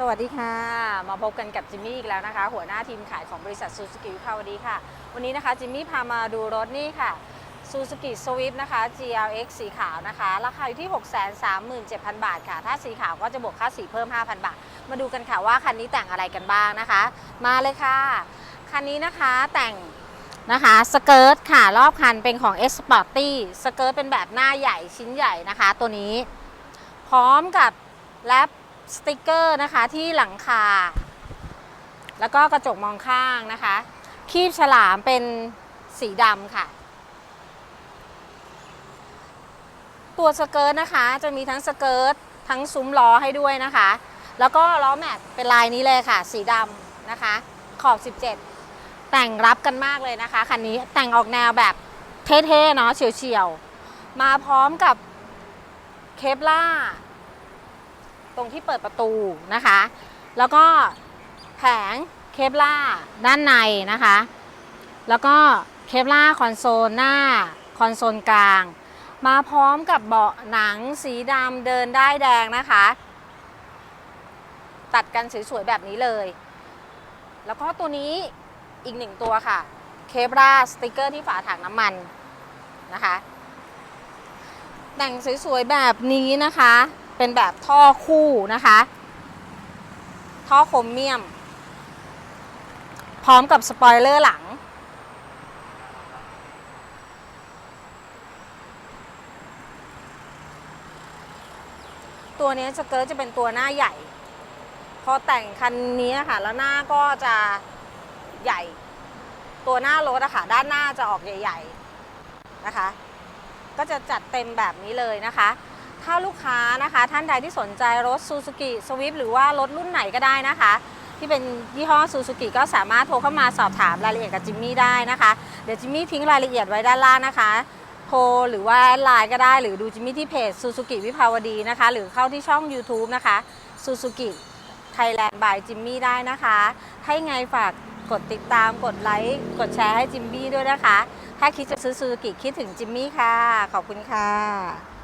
สวัสดีค่ะ มาพบกันกับจิมมี่อีกแล้วนะคะ หัวหน้าทีมขายของบริษัทซูซูกิวิภาวดีค่ะ วันนี้นะคะจิมมี่พามาดูรถนี่ค่ะซูซูกิสวิฟนะคะ GLX สีขาวนะคะ ราคาอยู่ที่ 637,000 บาทค่ะ ถ้าสีขาวก็จะบวกค่าสีเพิ่ม 5,000 บาท มาดูกันค่ะว่าคันนี้แต่งอะไรกันบ้างนะคะ มาเลยค่ะ คันนี้นะคะแต่งนะคะสเกิร์ตค่ะ รอบคันเป็นของ S Sporty สเกิร์ตเป็นแบบหน้าใหญ่ชิ้นใหญ่นะคะ ตัวนี้ พร้อมกับแรป สติกเกอร์นะคะที่หลังคา แล้วก็กระจกมองข้างนะคะ คีบฉลามเป็นสีดำค่ะ ตัวสเกิร์ตนะคะจะมีทั้งสเกิร์ตทั้งซุ้มล้อให้ด้วยนะคะ แล้วก็ล้อแม็กเป็นลายนี้เลยค่ะ สีดำนะคะ ขอบ 17 แต่งรับกันมากเลยนะคะคันนี้แต่งออกแนวแบบเท่ๆเนาะเฉียวๆ มาพร้อมกับเคปล่า ตรงที่เปิดประตูนะคะ แล้วก็แผงเคปล่าด้านในนะคะ แล้วก็เคปล่าคอนโซลหน้าคอนโซลกลาง มาพร้อมกับเบาะหนังสีดำเดินได้แดงนะคะ ตัดกันสวยๆแบบนี้เลย แล้วก็ตัวนี้อีกหนึ่งตัวค่ะเคปล่าสติกเกอร์ที่ฝาถังน้ำมันนะคะ แต่งสวยๆแบบนี้นะคะ เป็นแบบท่อคู่นะคะ ท่อโครเมียม พร้อมกับสปอยเลอร์หลัง ตัวนี้สเกิร์ตจะเป็นตัวหน้าใหญ่ พอแต่งคันนี้ค่ะแล้วหน้าก็จะใหญ่ ตัวหน้ารถอะค่ะด้านหน้าจะออกใหญ่ ๆนะคะ ก็จะจัดเต็มแบบนี้เลยนะคะ ถ้าลูกค้านะคะท่านใดที่สนใจรถ Suzuki Swift หรือว่ารถรุ่นไหนก็ได้นะคะ ที่เป็นยี่ห้อ Suzuki ก็สามารถโทรเข้ามาสอบถามรายละเอียดกับจิมมี่ได้นะคะ เดี๋ยวจิมมี่ทิ้งรายละเอียดไว้ด้านล่างนะคะโทรหรือว่าไลน์ก็ได้ หรือดูจิมมี่ที่เพจ Suzuki วิภาวดีนะคะ หรือเข้าที่ช่อง YouTube นะคะ Suzuki Thailand by จิมมี่ได้นะคะ ให้ไงฝากกดติดตามกดไลค์กดแชร์ให้จิมมี่ด้วยนะคะ ถ้าคิดจะซื้อ Suzuki คิดถึงจิมมี่ค่ะ ขอบคุณค่ะ